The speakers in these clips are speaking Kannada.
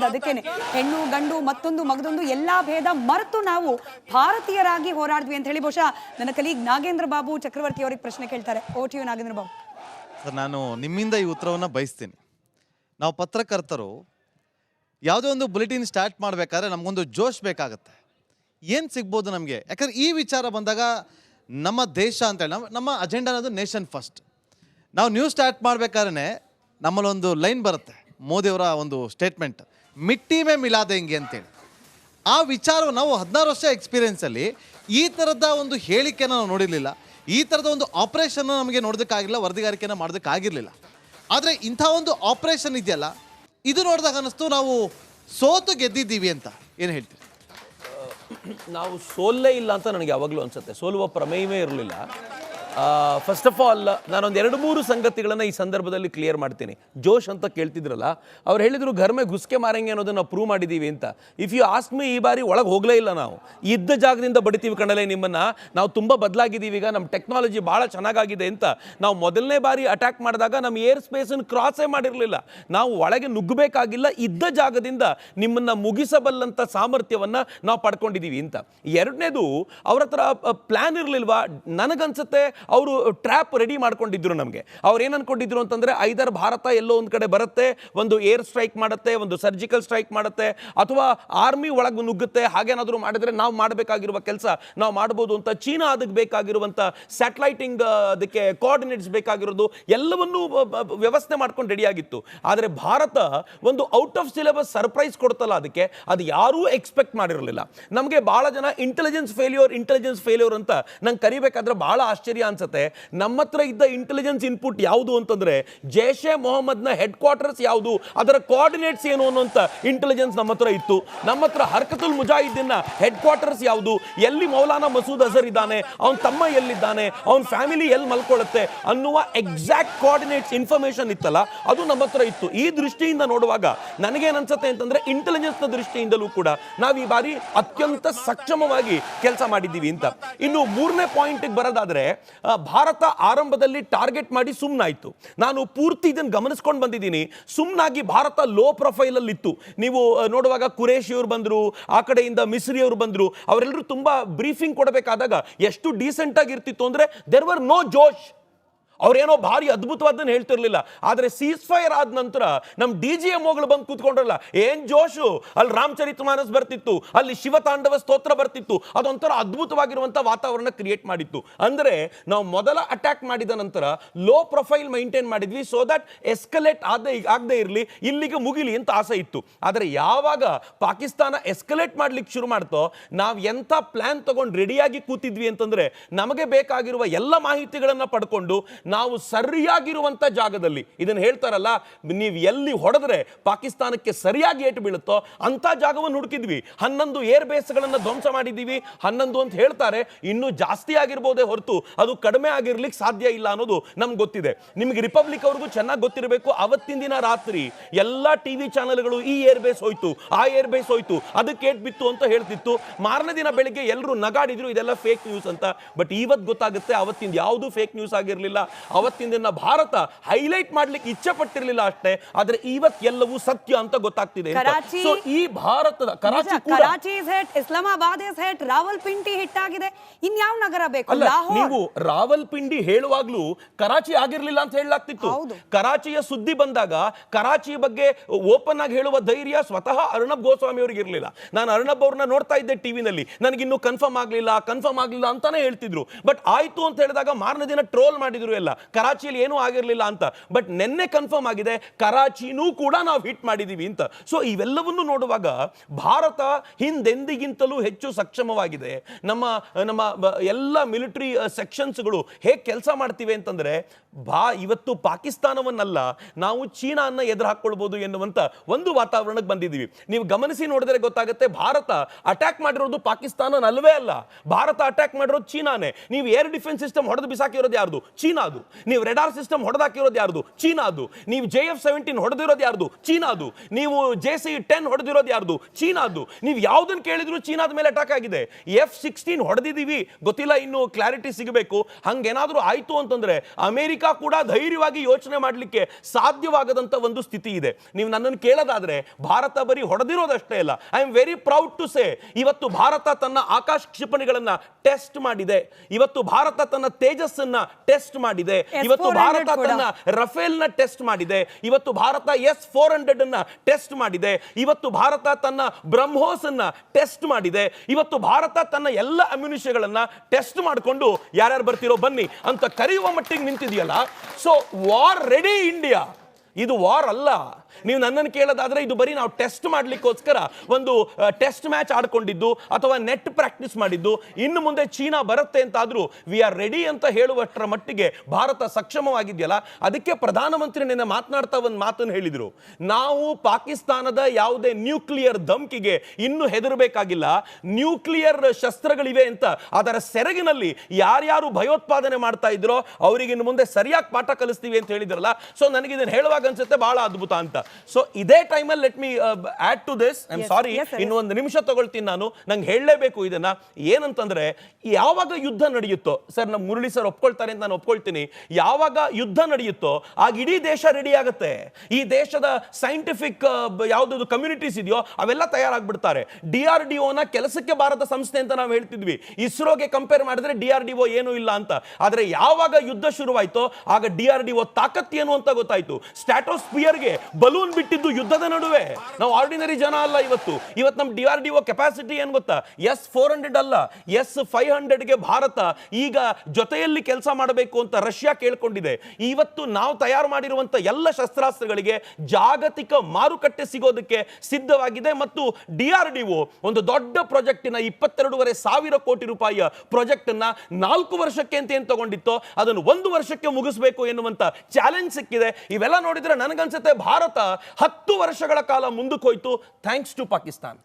ಹೇಳಿದ್ದು ಅದಕ್ಕೇನೆ ಹೆಣ್ಣು, ಗಂಡು, ಮತ್ತೊಂದು, ಮಗದೊಂದು ಎಲ್ಲಾ ಭೇದ ಮರೆತು ನಾವು ಭಾರತೀಯರಾಗಿ ಹೋರಾಡಿದ್ವಿ ಅಂತ ಹೇಳಿ ಬಹುಶಃ ನನ್ನ ಕಲೀಗ್ ನಾಗೇಂದ್ರ ಬಾಬು ಚಕ್ರವರ್ತಿ ಅವರಿಗೆ ಪ್ರಶ್ನೆ ಕೇಳ್ತಾರೆ. ಓ ನಾಗೇಂದ್ರ ಬಾಬು. ಸರ್, ನಾನು ನಿಮ್ಮಿಂದ ಈ ಉತ್ತರವನ್ನು ಬಯಸ್ತೀನಿ. ನಾವು ಪತ್ರಕರ್ತರು ಯಾವುದೋ ಒಂದು ಬುಲೆಟಿನ್ ಸ್ಟಾರ್ಟ್ ಮಾಡಬೇಕಾದ್ರೆ ನಮಗೊಂದು ಜೋಶ್ ಬೇಕಾಗುತ್ತೆ. ಏನು ಸಿಗ್ಬೋದು ನಮಗೆ? ಯಾಕಂದ್ರೆ ಈ ವಿಚಾರ ಬಂದಾಗ ನಮ್ಮ ದೇಶ ಅಂತೇಳಿ ನಮ್ಮ ನಮ್ಮ ಅಜೆಂಡಾ ಅನ್ನೋದು ನೇಷನ್ ಫಸ್ಟ್ ನಾವು ನ್ಯೂಸ್ ಸ್ಟಾರ್ಟ್ ಮಾಡಬೇಕಾದ್ರೆ ನಮ್ಮಲ್ಲೊಂದು ಲೈನ್ ಬರುತ್ತೆ. ಮೋದಿಯವರ ಒಂದು ಸ್ಟೇಟ್ಮೆಂಟ್ ಮಿಟ್ಟಿ ಮೇ ಮಿಲಾದೆ ಹಿಂಗೆ ಅಂತೇಳಿ. ಆ ವಿಚಾರ ನಾವು ಹದಿನಾರು ವರ್ಷ ಎಕ್ಸ್ಪೀರಿಯೆನ್ಸಲ್ಲಿ ಈ ಥರದ ಒಂದು ಹೇಳಿಕೆನ ನಾವು ನೋಡಿರಲಿಲ್ಲ. ಈ ಥರದ ಒಂದು ಆಪ್ರೇಷನ್ ನಮಗೆ ನೋಡೋದಕ್ಕಾಗಿಲ್ಲ ವರದಿಗಾರಿಕೆನ ಮಾಡೋದಕ್ಕಾಗಿರಲಿಲ್ಲ ಆದರೆ ಇಂಥ ಒಂದು ಆಪ್ರೇಷನ್ ಇದೆಯಲ್ಲ, ಇದು ನೋಡಿದಾಗ ಅನ್ನಿಸ್ತು ನಾವು ಸೋತು ಗೆದ್ದಿದ್ದೀವಿ ಅಂತ. ಏನು ಹೇಳ್ತೀರಿ? ನಾವು ಸೋಲ್ಲೇ ಇಲ್ಲ ಅಂತ ನನಗೆ ಯಾವಾಗಲೂ ಅನಿಸುತ್ತೆ. ಸೋಲುವ ಪ್ರಮೇಯವೇ ಇರಲಿಲ್ಲ. ಫಸ್ಟ್ ಆಫ್ ಆಲ್ ನಾನೊಂದು ಎರಡು ಮೂರು ಸಂಗತಿಗಳನ್ನು ಈ ಸಂದರ್ಭದಲ್ಲಿ ಕ್ಲಿಯರ್ ಮಾಡ್ತೀನಿ. ಜೋಶ್ ಅಂತ ಕೇಳ್ತಿದ್ರಲ್ಲ, ಅವ್ರು ಹೇಳಿದರು ಘರ್ಮೆ ಗುಸ್ಕೆ ಮಾರಂಗೆ ಅನ್ನೋದನ್ನು ಪ್ರೂವ್ ಮಾಡಿದ್ದೀವಿ ಅಂತ. ಇಫ್ ಯು ಆಸ್ಕ್ ಮಿ ಈ ಬಾರಿ ಒಳಗೆ ಹೋಗಲೇ ಇಲ್ಲ ನಾವು. ಇದ್ದ ಜಾಗದಿಂದ ಬಡಿತೀವಿ ಕಣಲೆ ನಿಮ್ಮನ್ನು. ನಾವು ತುಂಬ ಬದಲಾಗಿದ್ದೀವಿ ಈಗ ನಮ್ಮ ಟೆಕ್ನಾಲಜಿ ಭಾಳ ಚೆನ್ನಾಗಾಗಿದೆ ಅಂತ. ನಾವು ಮೊದಲನೇ ಬಾರಿ ಅಟ್ಯಾಕ್ ಮಾಡಿದಾಗ ನಮ್ಮ ಏರ್ ಸ್ಪೇಸನ್ನು ಕ್ರಾಸೇ ಮಾಡಿರಲಿಲ್ಲ. ನಾವು ಒಳಗೆ ನುಗ್ಗಬೇಕಾಗಿಲ್ಲ, ಇದ್ದ ಜಾಗದಿಂದ ನಿಮ್ಮನ್ನು ಮುಗಿಸಬಲ್ಲಂಥ ಸಾಮರ್ಥ್ಯವನ್ನು ನಾವು ಪಡ್ಕೊಂಡಿದ್ದೀವಿ ಅಂತ. ಎರಡನೇದು, ಅವ್ರ ಹತ್ರ ಪ್ಲಾನ್ ಇರಲಿಲ್ವಾ? ನನಗನ್ಸುತ್ತೆ ಅವರು ಟ್ರ್ಯಾಪ್ ರೆಡಿ ಮಾಡ್ಕೊಂಡಿದ್ರು ನಮಗೆ. ಅವ್ರು ಏನು ಅನ್ಕೊಂಡಿದ್ರು ಅಂತಂದರೆ ಐದರ್ ಭಾರತ ಎಲ್ಲೋ ಒಂದು ಕಡೆ ಬರುತ್ತೆ, ಒಂದು ಏರ್ ಸ್ಟ್ರೈಕ್ ಮಾಡುತ್ತೆ, ಒಂದು ಸರ್ಜಿಕಲ್ ಸ್ಟ್ರೈಕ್ ಮಾಡುತ್ತೆ, ಅಥವಾ ಆರ್ಮಿ ಒಳಗೆ ನುಗ್ಗುತ್ತೆ, ಹಾಗೇನಾದರೂ ಮಾಡಿದ್ರೆ ನಾವು ಮಾಡಬೇಕಾಗಿರುವ ಕೆಲಸ, ನಾವು ಮಾಡ್ಬೋದು ಅಂತ ಚೀನಾ ಅದಕ್ಕೆ ಬೇಕಾಗಿರುವಂಥ ಸ್ಯಾಟಲೈಟಿಂಗ್ ಅದಕ್ಕೆ ಕೋಆರ್ಡಿನೇಟ್ಸ್ ಬೇಕಾಗಿರೋದು ಎಲ್ಲವನ್ನೂ ವ್ಯವಸ್ಥೆ ಮಾಡ್ಕೊಂಡು ರೆಡಿ ಆಗಿತ್ತು. ಆದರೆ ಭಾರತ ಒಂದು ಔಟ್ ಆಫ್ ಸಿಲೆಬಸ್ ಸರ್ಪ್ರೈಸ್ ಕೊಡ್ತಲ್ಲ ಅದಕ್ಕೆ, ಅದು ಯಾರೂ ಎಕ್ಸ್ಪೆಕ್ಟ್ ಮಾಡಿರಲಿಲ್ಲ. ನಮಗೆ ಭಾಳ ಜನ ಇಂಟೆಲಿಜೆನ್ಸ್ ಫೇಲ್ಯೂರ್ ಇಂಟೆಲಿಜೆನ್ಸ್ ಫೇಲ್ಯೂರ್ ಅಂತ ನಂಗೆ ಕರಿಬೇಕಾದ್ರೆ ಭಾಳ ಆಶ್ಚರ್ಯ ಅನ್ಸುತ್ತೆ. ನಮ್ಮ ಹತ್ರ ಇದ್ದ ಇಂಟೆಲಿಜೆನ್ಸ್ ಇನ್ಪುಟ್ ಯಾವುದು ಅಂತಂದ್ರೆ, ಜೈಷ್ ಎ ಮೊಹಮ್ಮದ್ನ ಹೆಡ್ ಕ್ವಾರ್ಟರ್ಸ್ ಯಾವುದು, ಅದರ ಕೋಆರ್ಡಿನೇಟ್ಸ್ ಏನು ಅನ್ನೋಂಥ ಇಂಟೆಲಿಜೆನ್ಸ್ ನಮ್ಮ ಹತ್ರ ಇತ್ತು. ನಮ್ಮ ಹತ್ರ ಹರ್ಕತುಲ್ ಮುಜಾಹಿದ್ದೀನ್ನ ಹೆಡ್ ಕ್ವಾರ್ಟರ್ಸ್ ಯಾವುದು, ಎಲ್ಲಿ ಮೌಲಾನಾ ಮಸೂದ್ ಅಜರ್ ಇದ್ದಾನೆ, ಅವನ ತಮ್ಮ ಎಲ್ಲಿದ್ದಾನೆ, ಅವನ ಫ್ಯಾಮಿಲಿ ಎಲ್ಲಿ ಮಲ್ಕೊಳ್ಳುತ್ತೆ ಅನ್ನುವ ಎಕ್ಸಾಕ್ಟ್ ಕೋಆರ್ಡಿನೇಟ್ಸ್ ಇನ್ಫಾರ್ಮೇಶನ್ ಇತ್ತಲ್ಲ, ಅದು ನಮ್ಮ ಹತ್ರ ಇತ್ತು. ಈ ದೃಷ್ಟಿಯಿಂದ ನೋಡುವಾಗ ನನಗೇನು ಅನ್ಸುತ್ತೆ ಅಂತಂದ್ರೆ ಇಂಟೆಲಿಜೆನ್ಸ್ನ ದೃಷ್ಟಿಯಿಂದಲೂ ಕೂಡ ನಾವು ಈ ಬಾರಿ ಅತ್ಯಂತ ಸಕ್ಷಮವಾಗಿ ಕೆಲಸ ಮಾಡಿದ್ದೀವಿ ಅಂತ. ಇನ್ನು ಮೂರನೇ ಪಾಯಿಂಟ್ಗೆ ಬರೋದಾದ್ರೆ ಭಾರತ ಆರಂಭದಲ್ಲಿ ಟಾರ್ಗೆಟ್ ಮಾಡಿ ಸುಮ್ಮನಾಯಿತು ನಾನು ಪೂರ್ತಿ ಇದನ್ನು ಗಮನಿಸ್ಕೊಂಡು ಬಂದಿದ್ದೀನಿ. ಸುಮ್ಮನಾಗಿ ಭಾರತ ಲೋ ಪ್ರೊಫೈಲ್ ಅಲ್ಲಿ ಇತ್ತು ನೀವು ನೋಡುವಾಗ ಕುರೇಶಿ ಅವರು ಬಂದ್ರು, ಆ ಕಡೆಯಿಂದ ಮಿಸ್ರಿ ಅವರು ಬಂದರು, ಅವರೆಲ್ಲರೂ ತುಂಬ ಬ್ರೀಫಿಂಗ್ ಕೊಡಬೇಕಾದಾಗ ಎಷ್ಟು ಡೀಸೆಂಟ್ ಆಗಿ ಇರ್ತಿತ್ತು ಅಂದ್ರೆ ದೆರ್ ವರ್ ನೋ ಜೋಶ್ ಅವ್ರೇನೋ ಭಾರಿ ಅದ್ಭುತವಾದನ್ನು ಹೇಳ್ತಿರ್ಲಿಲ್ಲ. ಆದರೆ ಸೀಸ್ ಫೈರ್ ಆದ ನಂತರ ನಮ್ಮ ಡಿ ಜಿ ಎಂ ಓಗಳು ಬಂದು ಕೂತ್ಕೊಂಡ್ರಲ್ಲ, ಏನ್ ಜೋಶು? ಅಲ್ಲಿ ರಾಮಚರಿತ ಮಾನಸ್ ಬರ್ತಿತ್ತು, ಅಲ್ಲಿ ಶಿವತಾಂಡವ ಸ್ತೋತ್ರ ಬರ್ತಿತ್ತು, ಅದೊಂಥರ ಅದ್ಭುತವಾಗಿರುವಂಥ ವಾತಾವರಣ ಕ್ರಿಯೇಟ್ ಮಾಡಿತ್ತು. ಅಂದರೆ ನಾವು ಮೊದಲ ಅಟ್ಯಾಕ್ ಮಾಡಿದ ನಂತರ ಲೋ ಪ್ರೊಫೈಲ್ ಮೈಂಟೈನ್ ಮಾಡಿದ್ವಿ ಸೊ ದಟ್ ಎಸ್ಕಲೇಟ್ ಆದ ಆಗದೆ ಇರಲಿ, ಇಲ್ಲಿಗೆ ಮುಗಿಲಿ ಅಂತ ಆಸೆ ಇತ್ತು. ಆದರೆ ಯಾವಾಗ ಪಾಕಿಸ್ತಾನ ಎಸ್ಕಲೇಟ್ ಮಾಡ್ಲಿಕ್ಕೆ ಶುರು ಮಾಡ್ತೋ, ನಾವು ಎಂಥ ಪ್ಲಾನ್ ತಗೊಂಡು ರೆಡಿಯಾಗಿ ಕೂತಿದ್ವಿ ಅಂತಂದ್ರೆ, ನಮಗೆ ಬೇಕಾಗಿರುವ ಎಲ್ಲ ಮಾಹಿತಿಗಳನ್ನು ಪಡ್ಕೊಂಡು ನಾವು ಸರಿಯಾಗಿರುವಂಥ ಜಾಗದಲ್ಲಿ. ಇದನ್ನು ಹೇಳ್ತಾರಲ್ಲ, ನೀವು ಎಲ್ಲಿ ಹೊಡೆದ್ರೆ ಪಾಕಿಸ್ತಾನಕ್ಕೆ ಸರಿಯಾಗಿ ಏಟು ಬೀಳುತ್ತೋ ಅಂಥ ಜಾಗವನ್ನು ಹುಡುಕಿದ್ವಿ. ಹನ್ನೊಂದು ಏರ್ ಬೇಸ್ಗಳನ್ನು ಧ್ವಂಸ ಮಾಡಿದ್ದೀವಿ. ಹನ್ನೊಂದು ಅಂತ ಹೇಳ್ತಾರೆ. ಇನ್ನೂ ಜಾಸ್ತಿ ಆಗಿರ್ಬೋದೇ ಹೊರತು ಅದು ಕಡಿಮೆ ಆಗಿರ್ಲಿಕ್ಕೆ ಸಾಧ್ಯ ಇಲ್ಲ ಅನ್ನೋದು ನಮ್ಗೆ ಗೊತ್ತಿದೆ. ನಿಮಗೆ ರಿಪಬ್ಲಿಕ್ ಅವ್ರಿಗೂ ಚೆನ್ನಾಗಿ ಗೊತ್ತಿರಬೇಕು. ಅವತ್ತಿನ ದಿನ ರಾತ್ರಿ ಎಲ್ಲ ಟಿ ವಿ ಚಾನೆಲ್ಗಳು ಈ ಏರ್ ಬೇಸ್ ಹೋಯ್ತು, ಆ ಏರ್ ಬೇಸ್ ಹೋಯ್ತು, ಅದಕ್ಕೆ ಏಟ್ ಬಿತ್ತು ಅಂತ ಹೇಳ್ತಿತ್ತು. ಮಾರನೇ ದಿನ ಬೆಳಿಗ್ಗೆ ಎಲ್ಲರೂ ನಗಾಡಿದ್ರು, ಇದೆಲ್ಲ ಫೇಕ್ ನ್ಯೂಸ್ ಅಂತ. ಬಟ್ ಇವತ್ತು ಗೊತ್ತಾಗುತ್ತೆ, ಅವತ್ತಿಂದ ಯಾವುದು ಫೇಕ್ ನ್ಯೂಸ್ ಆಗಿರಲಿಲ್ಲ. ಅವತ್ತಿನ ದಿನ ಭಾರತ ಹೈಲೈಟ್ ಮಾಡ್ಲಿಕ್ಕೆ ಇಚ್ಛೆ ಪಟ್ಟಿರಲಿಲ್ಲ ಅಷ್ಟೇ ಆದ್ರೆ ಇವತ್ ಎಲ್ಲವೂ ಸತ್ಯ ಅಂತ ಗೊತ್ತಾಗ್ತಿದೆ ಸೊ ಈ ಭಾರತದ Karachi Karachi is hit Islamabad is hit Rawalpindi hit ಆಗಿದೆ. ಇನ್ಯಾವ ನಗರ ಬೇಕು? ನೀವು ರಾವಲ್ಪಿಂಡಿ ಹೇಳುವಾಗ್ಲೂ ಕರಾಚಿ ಆಗಿರ್ಲಿಲ್ಲ ಅಂತ ಹೇಳಲಾಗ್ತಿತ್ತು. ಕರಾಚಿಯ ಸುದ್ದಿ ಬಂದಾಗ ಕರಾಚಿ ಬಗ್ಗೆ ಓಪನ್ ಆಗಿ ಹೇಳುವ ಧೈರ್ಯ ಸ್ವತಃ ಅರ್ಣಬ್ ಗೋಸ್ವಾಮಿ ಅವರಿಗೆ ಇರಲಿಲ್ಲ. ನಾನು ಅರ್ಣಬ್ ಅವ್ರನ್ನ ನೋಡ್ತಾ ಇದ್ದೆ ಟಿವಿನಲ್ಲಿ ನನಗಿನ್ನೂ ಕನ್ಫರ್ಮ್ ಆಗಲಿಲ್ಲ ಕನ್ಫರ್ಮ್ ಆಗಲಿಲ್ಲ ಅಂತಾನೆ ಹೇಳ್ತಿದ್ರು. ಬಟ್ ಆಯ್ತು ಅಂತ ಹೇಳಿದಾಗ ಮಾರನೇ ದಿನ ಟ್ರೋಲ್ ಮಾಡಿದ್ರು ಎಲ್ಲ. ಕರಾಚಿಯಲ್ಲಿ ಏನೂ ಆಗಿರಲಿಲ್ಲ ಅಂತ. ಬಟ್ ನಿನ್ನೆ ಕನ್ಫರ್ಮ್ ಆಗಿದೆ, ಕರಾಚಿನೂ ಕೂಡ ನಾವು ಹಿಟ್ ಮಾಡಿದೀವಿ ಅಂತ. ಸೊ ಇವೆಲ್ಲವನ್ನು ನೋಡುವಾಗ ಭಾರತ ಹಿಂದೆಂದಿಗಿಂತಲೂ ಹೆಚ್ಚು ಸಕ್ಷಮವಾಗಿದೆ. ನಮ್ಮ ನಮ್ಮ ಎಲ್ಲ ಮಿಲಿಟರಿ ಸೆಕ್ಷನ್ಸ್ಗಳು ಹೇಗೆ ಕೆಲಸ ಮಾಡ್ತೀವಿ ಅಂತಂದ್ರೆ, ಬಾ, ಇವತ್ತು ಪಾಕಿಸ್ತಾನವನ್ನಲ್ಲ, ನಾವು ಚೀನಾನ ಎದುರು ಹಾಕೊಳ್ಬೋದು ಎನ್ನುವಂಥ ಒಂದು ವಾತಾವರಣಕ್ಕೆ ಬಂದಿದ್ದೀವಿ. ನೀವು ಗಮನಿಸಿ ನೋಡಿದರೆ ಗೊತ್ತಾಗುತ್ತೆ, ಭಾರತ ಅಟ್ಯಾಕ್ ಮಾಡಿರೋದು ಪಾಕಿಸ್ತಾನ ಅಲ್ವೇ ಅಲ್ಲ. ಭಾರತ ಅಟ್ಯಾಕ್ ಮಾಡಿರೋದು ಚೀನಾನೇ. ನೀವು ಏರ್ ಡಿಫೆನ್ಸ್ ಸಿಸ್ಟಮ್ ಹೊಡೆದು ಬಿಸಾಕಿರೋದು ಯಾರ್ದು? ಚೀನಾದು ಚೀನಾದು ನೀವು ರೆಡಾರ್ ಸಿಸ್ಟಮ್ ಹೊಡೆದಾಕಿರೋದು ಯಾರ್ದು? ಚೀನಾದು. ನೀವು ಜೆ ಎಫ್ ಸೆವೆಂಟೀನ್ ಹೊಡೆದಿರೋದು ಯಾರ್ದು? ಚೀನಾದು. ನೀವು ಜೆ ಸಿ ಟೆನ್ ಹೊಡೆದಿರೋದು ಯಾರ್ದು? ಚೀನಾದು. ನೀವು ಯಾವುದನ್ನು ಕೇಳಿದ್ರು ಚೀನಾದ ಮೇಲೆ ಅಟ್ಯಾಕ್ ಆಗಿದೆ. ಎಫ್ ಸಿಕ್ಸ್ಟೀನ್ ಹೊಡೆದಿದ್ದೀವಿ. ಗೊತ್ತಿಲ್ಲ, ಇನ್ನು ಕ್ಲಾರಿಟಿ ಸಿಗಬೇಕು. ಹಂಗೇನಾದರೂ ಆಯಿತು ಅಂತಂದ್ರೆ ಅಮೇರಿಕಾ ಕೂಡ ಧೈರ್ಯವಾಗಿ ಯೋಚನೆ ಮಾಡಲಿಕ್ಕೆ ಸಾಧ್ಯವಾಗದಂತ ಒಂದು ಸ್ಥಿತಿ ಇದೆ. ನೀವು ನನ್ನನ್ನು ಕೇಳೋದಾದ್ರೆ ಭಾರತ ಬರೀ ಹೊಡೆದಿರೋದಷ್ಟೇ ಇಲ್ಲ I am very proud to say ಇವತ್ತು ಭಾರತ ತನ್ನ ಆಕಾಶ ಕ್ಷಿಪಣಿಗಳನ್ನು ಟೆಸ್ಟ್ ಮಾಡಿದೆ. ಇವತ್ತು ಭಾರತ ತನ್ನ ತೇಜಸ್ಸನ್ನು ಟೆಸ್ಟ್ ಮಾಡಿದೆ. ಇವತ್ತು ಭಾರತ ತನ್ನ ರಫೇಲ್ನ ಟೆಸ್ಟ್ ಮಾಡಿದೆ. ಇವತ್ತು ಭಾರತ ಎಸ್ ಫೋರ್ ಹಂಡ್ರೆಡ್ ಅನ್ನ ಟೆಸ್ಟ್ ಮಾಡಿದೆ. ಇವತ್ತು ಭಾರತ ತನ್ನ ಬ್ರಹ್ಮೋಸ್ ಅನ್ನ ಟೆಸ್ಟ್ ಮಾಡಿದೆ. ಇವತ್ತು ಭಾರತ ತನ್ನ ಎಲ್ಲ ಅಮ್ಯುನಿಷಗಳನ್ನ ಟೆಸ್ಟ್ ಮಾಡಿಕೊಂಡು ಯಾರ್ಯಾರು ಬರ್ತಿರೋ ಬನ್ನಿ ಅಂತ ಕರೆಯುವ ಮಟ್ಟಿಗೆ ನಿಂತಿದೆಯಲ್ಲ. ಸೊ ವಾರ್ ರೆಡಿ ಇಂಡಿಯಾ ಇದು ವಾರ್ ಅಲ್ಲ. ನೀವು ನನ್ನನ್ನು ಕೇಳೋದಾದ್ರೆ ಇದು ಬರೀ ನಾವು ಟೆಸ್ಟ್ ಮಾಡ್ಲಿಕ್ಕೋಸ್ಕರ ಒಂದು ಟೆಸ್ಟ್ ಮ್ಯಾಚ್ ಆಡ್ಕೊಂಡಿದ್ದು ಅಥವಾ ನೆಟ್ ಪ್ರಾಕ್ಟೀಸ್ ಮಾಡಿದ್ದು. ಇನ್ನು ಮುಂದೆ ಚೀನಾ ಬರುತ್ತೆ ಅಂತಾದ್ರೂ ವಿ ಆರ್ ರೆಡಿ ಅಂತ ಹೇಳುವಷ್ಟರ ಮಟ್ಟಿಗೆ ಭಾರತ ಸಕ್ಷಮವಾಗಿದೆಯಲ್ಲ? ಅದಕ್ಕೆ ಪ್ರಧಾನಮಂತ್ರಿ ನಿನ್ನೆ ಮಾತನಾಡ್ತಾ ಒಂದು ಮಾತನ್ನು ಹೇಳಿದ್ರು. ನಾವು ಪಾಕಿಸ್ತಾನದ ಯಾವುದೇ ನ್ಯೂಕ್ಲಿಯರ್ ಧಮ್ಕಿಗೆ ಇನ್ನು ಹೆದರಬೇಕಾಗಿಲ್ಲ. ನ್ಯೂಕ್ಲಿಯರ್ ಶಸ್ತ್ರಗಳಿವೆ ಅಂತ ಅದರ ಸೆರಗಿನಲ್ಲಿ ಯಾರ್ಯಾರು ಭಯೋತ್ಪಾದನೆ ಮಾಡ್ತಾ ಇದ್ರೋ, ಅವರಿಗೆ ಇನ್ನು ಮುಂದೆ ಸರಿಯಾಗಿ ಪಾಠ ಕಲಿಸ್ತೀವಿ ಅಂತ ಹೇಳಿದ್ರಲ್ಲ? ಸೊ ನನಗೆ ಇದನ್ನು ಹೇಳುವಾಗ ಅನ್ಸುತ್ತೆ ಬಹಳ ಅದ್ಭುತ ಅಂತ. ಸೊ ಇದೇ ಟೈಮಲ್ಲಿ let me add to this I am sorry ಇನ್ನೊಂದು sir, ಇನ್ನು ಒಂದು ನಿಮಿಷ ತಗೊಳ್ತೀನಿ ನಾನು. ನಂಗೆ ಹೇಳಲೇಬೇಕು ಇದನ್ನ. ಏನಂತಂದ್ರೆ ಯಾವಾಗ ಯುದ್ಧ ನಡೆಯುತ್ತೋ ಸರ್ ನಮ್ಮ ಮುರಳಿ ಸರ್ ಒಪ್ಕೊಳ್ತಾರೆ ಅಂತ ನಾನು ಒಪ್ಕೊಳ್ತೀನಿ. ಯಾವಾಗ ಯುದ್ಧ ನಡೆಯುತ್ತೋ ಆಗ ಇಡೀ ದೇಶ ರೆಡಿ ಆಗುತ್ತೆ. ಈ ದೇಶದ ಸೈಂಟಿಫಿಕ್ ಯಾವುದಾದ್ರು ಕಮ್ಯುನಿಟೀಸ್ ಇದೆಯೋ ಅವೆಲ್ಲ ತಯಾರಾಗ್ಬಿಡ್ತಾರೆ. ಡಿ ಆರ್ ಡಿ ನ ಕೆಲಸಕ್ಕೆ ಬಾರದ ಸಂಸ್ಥೆ ಅಂತ ನಾವು ಹೇಳ್ತಿದ್ವಿ. ಇಸ್ರೋಗೆ ಕಂಪೇರ್ ಮಾಡಿದ್ರೆ ಡಿ ಆರ್ ಡಿ ಒ ಏನೂ ಇಲ್ಲ ಅಂತ. ಆದರೆ ಯಾವಾಗ ಯುದ್ಧ ಶುರುವಾಯ್ತೋ ಆಗ ಡಿ ಆರ್ ಡಿ ಒ ತಾಕತ್ ಏನು ಅಂತ ಗೊತ್ತಾಯಿತು. ಸ್ಟ್ಯಾಟೋಸ್ಪಿಯರ್ಗೆ ಬಲೂನ್ ಬಿಟ್ಟಿದ್ದು ಯುದ್ಧದ ನಡುವೆ. ನಾವು ಆರ್ಡಿನರಿ ಜನ ಅಲ್ಲ ಇವತ್ತು. ಇವತ್ತು ನಮ್ಮ D R D O capacity ಏನು ಗೊತ್ತಾ? ಎಸ್ ಫೋರ್ ಹಂಡ್ರೆಡ್ ಅಲ್ಲ. ಎಸ್ ಫೈವ್ ಹಂಡ್ರೆಡ್ಗೆ ಭಾರತ ಈಗ ಜೊತೆಯಲ್ಲಿ ಕೆಲಸ ಮಾಡಬೇಕು ಅಂತ ರಷ್ಯಾ ಕೇಳ್ಕೊಂಡಿದೆ. ಇವತ್ತು ನಾವು ತಯಾರು ಮಾಡಿರುವಂತ ಎಲ್ಲ ಶಸ್ತ್ರಾಸ್ತ್ರಗಳಿಗೆ ಜಾಗತಿಕ ಮಾರುಕಟ್ಟೆ ಸಿಗೋದಕ್ಕೆ ಸಿದ್ಧವಾಗಿದೆ ಮತ್ತು ಡಿ ಆರ್ ಡಿ ಒ ಒಂದು ದೊಡ್ಡ ಪ್ರಾಜೆಕ್ಟಿನ ಇಪ್ಪತ್ತೆರಡೂವರೆ ಸಾವಿರ ಕೋಟಿ ರೂಪಾಯಿಯ ಪ್ರಾಜೆಕ್ಟ್ ಅನ್ನ ನಾಲ್ಕು ವರ್ಷಕ್ಕೆ ಅಂತ ಏನು ತಗೊಂಡಿತ್ತು, ಅದನ್ನು ಒಂದು ವರ್ಷಕ್ಕೆ ಮುಗಿಸಬೇಕು ಎನ್ನುವಂತ ಚಾಲೆಂಜ್ ಸಿಕ್ಕಿದೆ. ಇವೆಲ್ಲ ನೋಡಿದ್ರೆ ನನಗನ್ಸುತ್ತೆ ಭಾರತ ಹತ್ತು ವರ್ಷಗಳ ಕಾಲ ಮುಂದಕ್ಕೆ ಹೋಯ್ತು ಥ್ಯಾಂಕ್ಸ್ ಟು ಪಾಕಿಸ್ತಾನ್.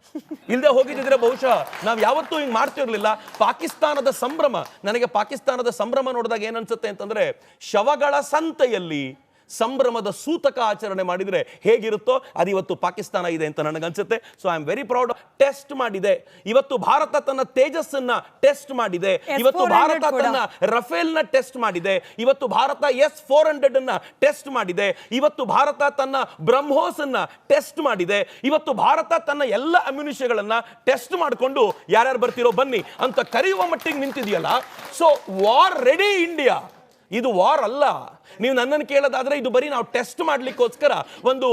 ಇಲ್ಲದೆ ಹೋಗಿದ್ದಿದ್ರೆ ಬಹುಶಃ ನಾವು ಯಾವತ್ತೂ ಹಿಂಗೆ ಮಾಡ್ತಿರ್ಲಿಲ್ಲ. ಪಾಕಿಸ್ತಾನದ ಸಂಭ್ರಮ, ನನಗೆ ಪಾಕಿಸ್ತಾನದ ಸಂಭ್ರಮ ನೋಡಿದಾಗ ಏನನ್ಸುತ್ತೆ ಅಂತಂದ್ರೆ ಶವಗಳ ಸಂತೆಯಲ್ಲಿ ಸಂಭ್ರಮದ ಸೂತಕ ಆಚರಣೆ ಮಾಡಿದ್ರೆ ಹೇಗಿರುತ್ತೋ ಅದು ಇವತ್ತು ಪಾಕಿಸ್ತಾನ ಇದೆ ಅಂತ ನನಗನ್ಸುತ್ತೆ. So I am very proud test ಮಾಡಿದೆ. ಇವತ್ತು ಭಾರತ ತನ್ನ ತೇಜಸ್ಸನ್ನ ಟೆಸ್ಟ್ ಮಾಡಿದೆ. ಇವತ್ತು ಭಾರತ ತನ್ನ ರಫೇಲ್ನ ಟೆಸ್ಟ್ ಮಾಡಿದೆ. ಇವತ್ತು ಭಾರತ ಎಸ್ ಫೋರ್ ಹಂಡ್ರೆಡ್ ಅನ್ನ ಟೆಸ್ಟ್ ಮಾಡಿದೆ. ಇವತ್ತು ಭಾರತ ತನ್ನ ಬ್ರಹ್ಮೋಸ್ ಅನ್ನ ಟೆಸ್ಟ್ ಮಾಡಿದೆ. ಇವತ್ತು ಭಾರತ ತನ್ನ ಎಲ್ಲ ಅಮ್ಯುನಿಷಗಳನ್ನ ಟೆಸ್ಟ್ ಮಾಡಿಕೊಂಡು ಯಾರ್ಯಾರು ಬರ್ತಿರೋ ಬನ್ನಿ ಅಂತ ಕರೆಯುವ ಮಟ್ಟಿಗೆ ನಿಂತಿದೆಯಲ್ಲ. ಸೊ ವಾರ್ ರೆಡಿ ಇಂಡಿಯಾ ಇದು ವಾರ್ ಅಲ್ಲ. ನೀವು ನನ್ನನ್ನು ಕೇಳೋದಾದ್ರೆ ಇದು ಬರೀ ನಾವು ಟೆಸ್ಟ್ ಮಾಡ್ಲಿಕ್ಕೋಸ್ಕರ ಒಂದು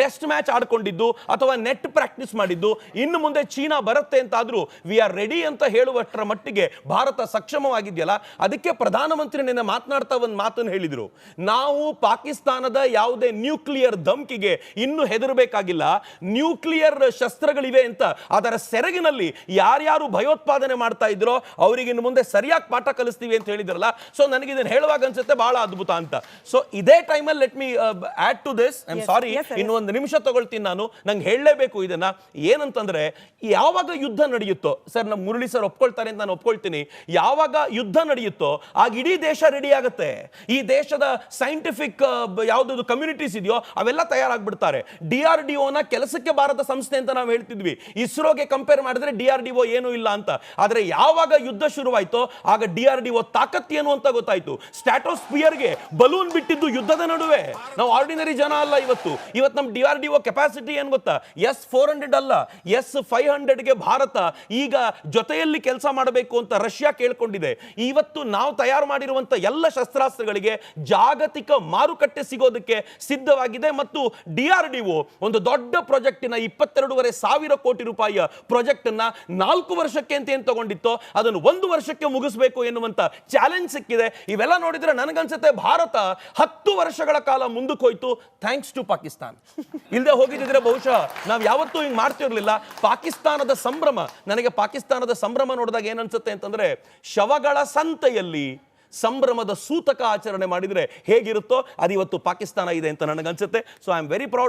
ಟೆಸ್ಟ್ ಮ್ಯಾಚ್ ಆಡ್ಕೊಂಡಿದ್ದು ಅಥವಾ ನೆಟ್ ಪ್ರಾಕ್ಟೀಸ್ ಮಾಡಿದ್ದು. ಇನ್ನು ಮುಂದೆ ಚೀನಾ ಬರುತ್ತೆ ಅಂತಾದ್ರೂ ವಿ ಆರ್ ರೆಡಿ ಅಂತ ಹೇಳುವಷ್ಟರ ಮಟ್ಟಿಗೆ ಭಾರತ ಸಕ್ಷಮವಾಗಿದೆಯಲ್ಲ? ಅದಕ್ಕೆ ಪ್ರಧಾನಮಂತ್ರಿ ನಿನ್ನೆ ಮಾತನಾಡ್ತಾ ಒಂದು ಮಾತನ್ನು ಹೇಳಿದರು. ನಾವು ಪಾಕಿಸ್ತಾನದ ಯಾವುದೇ ನ್ಯೂಕ್ಲಿಯರ್ ಧಮ್ಕಿಗೆ ಇನ್ನು ಹೆದರಬೇಕಾಗಿಲ್ಲ. ನ್ಯೂಕ್ಲಿಯರ್ ಶಸ್ತ್ರಗಳಿವೆ ಅಂತ ಅದರ ಸೆರಗಿನಲ್ಲಿ ಯಾರ್ಯಾರು ಭಯೋತ್ಪಾದನೆ ಮಾಡ್ತಾ ಇದ್ರೋ, ಅವರಿಗೆ ಇನ್ನು ಮುಂದೆ ಸರಿಯಾಗಿ ಪಾಠ ಕಲಿಸ್ತೀವಿ ಅಂತ ಹೇಳಿದ್ರಲ್ಲ? ಸೊ ನನಗೆ ಇದನ್ನು ಹೇಳುವಾಗ ಅನ್ಸುತ್ತೆ ಬಹಳ ಅದ್ಭುತ ಅಂತ. ಸೊ ಇದೇ ಟೈಮಲ್ಲಿ let me add to this I am sorry ಇನ್ನೊಂದು ನಿಮಿಷ ತಗೊಳ್ತೀನಿ ನಾನು. ನಂಗೆ ಹೇಳಲೇಬೇಕು ಇದನ್ನ. ಏನಂತಂದ್ರೆ ಯಾವಾಗ ಯುದ್ಧ ನಡೆಯುತ್ತೋ ಸರ್ ನಮ್ಮ ಮುರಳಿ ಸರ್ ಒಪ್ಕೊಳ್ತಾರೆ ಅಂತ ನಾನು ಒಪ್ಕೊಳ್ತೀನಿ. ಯಾವಾಗ ಯುದ್ಧ ನಡೆಯುತ್ತೋ ಆಗ ಇಡೀ ದೇಶ ರೆಡಿ ಆಗುತ್ತೆ. ಈ ದೇಶದ ಸೈಂಟಿಫಿಕ್ ಯಾವುದಾದ್ರು ಕಮ್ಯುನಿಟೀಸ್ ಇದೆಯೋ ಅವೆಲ್ಲ ತಯಾರಾಗ್ಬಿಡ್ತಾರೆ. ಡಿ ಆರ್ ಡಿ ನ ಕೆಲಸಕ್ಕೆ ಬಾರದ ಸಂಸ್ಥೆ ಅಂತ ನಾವು ಹೇಳ್ತಿದ್ವಿ. ಇಸ್ರೋಗೆ ಕಂಪೇರ್ ಮಾಡಿದ್ರೆ ಡಿ ಆರ್ ಡಿ ಒ ಏನೂ ಇಲ್ಲ ಅಂತ. ಆದರೆ ಯಾವಾಗ ಯುದ್ಧ ಶುರುವಾಯ್ತೋ ಆಗ ಡಿ ಆರ್ ಡಿ ಒ ತಾಕತ್ ಏನು ಅಂತ ಗೊತ್ತಾಯಿತು. ಸ್ಟ್ಯಾಟೋಸ್ಪಿಯರ್ಗೆ ಬಲೂನ್ ಬಿಟ್ಟಿದ್ದು ಯುದ್ಧದ ನಡುವೆ. ನಾವು ಆರ್ಡಿನರಿ ಜನ ಅಲ್ಲ ಇವತ್ತು. ಇವತ್ತು ನಮ್ಮ D R D O capacity ಏನು ಗೊತ್ತಾ? ಎಸ್ ಫೋರ್ ಹಂಡ್ರೆಡ್ ಅಲ್ಲ. ಎಸ್ ಫೈವ್ ಹಂಡ್ರೆಡ್ಗೆ ಭಾರತ ಈಗ ಜೊತೆಯಲ್ಲಿ ಕೆಲಸ ಮಾಡಬೇಕು ಅಂತ ರಷ್ಯಾ ಕೇಳ್ಕೊಂಡಿದೆ. ಇವತ್ತು ನಾವು ತಯಾರು ಮಾಡಿರುವಂತ ಎಲ್ಲ ಶಸ್ತ್ರಾಸ್ತ್ರಗಳಿಗೆ ಜಾಗತಿಕ ಮಾರುಕಟ್ಟೆ ಸಿಗೋದಕ್ಕೆ ಸಿದ್ಧವಾಗಿದೆ ಮತ್ತು ಡಿ ಆರ್ ಡಿ ಒ ಒಂದು ದೊಡ್ಡ ಪ್ರಾಜೆಕ್ಟಿನ ಇಪ್ಪತ್ತೆರಡೂವರೆ ಸಾವಿರ ಕೋಟಿ ರೂಪಾಯಿಯ ಪ್ರಾಜೆಕ್ಟನ್ನು ನಾಲ್ಕು ವರ್ಷಕ್ಕೆ ಅಂತ ಏನು ತಗೊಂಡಿತ್ತು, ಅದನ್ನು ಒಂದು ವರ್ಷಕ್ಕೆ ಮುಗಿಸಬೇಕು ಎನ್ನುವಂಥ ಚಾಲೆಂಜ್ ಸಿಕ್ಕಿದೆ. ಇವೆಲ್ಲ ನೋಡಿದ್ರೆ ನನಗನ್ಸುತ್ತೆ ಭಾರತ ಹತ್ತು ವರ್ಷಗಳ ಕಾಲ ಮುಂದಕ್ಕೆ ಹೋಯ್ತು ಥ್ಯಾಂಕ್ಸ್ ಟು ಪಾಕಿಸ್ತಾನ್. ಇಲ್ಲದೆ ಹೋಗಿದ್ದಿದ್ರೆ ಬಹುಶಃ ನಾವು ಯಾವತ್ತೂ ಹಿಂಗೆ ಮಾಡ್ತಿರ್ಲಿಲ್ಲ. ಪಾಕಿಸ್ತಾನದ ಸಂಭ್ರಮ, ನನಗೆ ಪಾಕಿಸ್ತಾನದ ಸಂಭ್ರಮ ನೋಡಿದಾಗ ಏನನ್ಸುತ್ತೆ ಅಂತಂದ್ರೆ, ಶವಗಳ ಸಂತೆಯಲ್ಲಿ ಸಂಭ್ರಮದ ಸೂತಕ ಆಚರಣೆ ಮಾಡಿದ್ರೆ ಹೇಗಿರುತ್ತೋ, ಅದು ಇವತ್ತು ಪಾಕಿಸ್ತಾನ ಇದೆ ಅಂತ ನನಗನ್ಸುತ್ತೆ. So I am very proud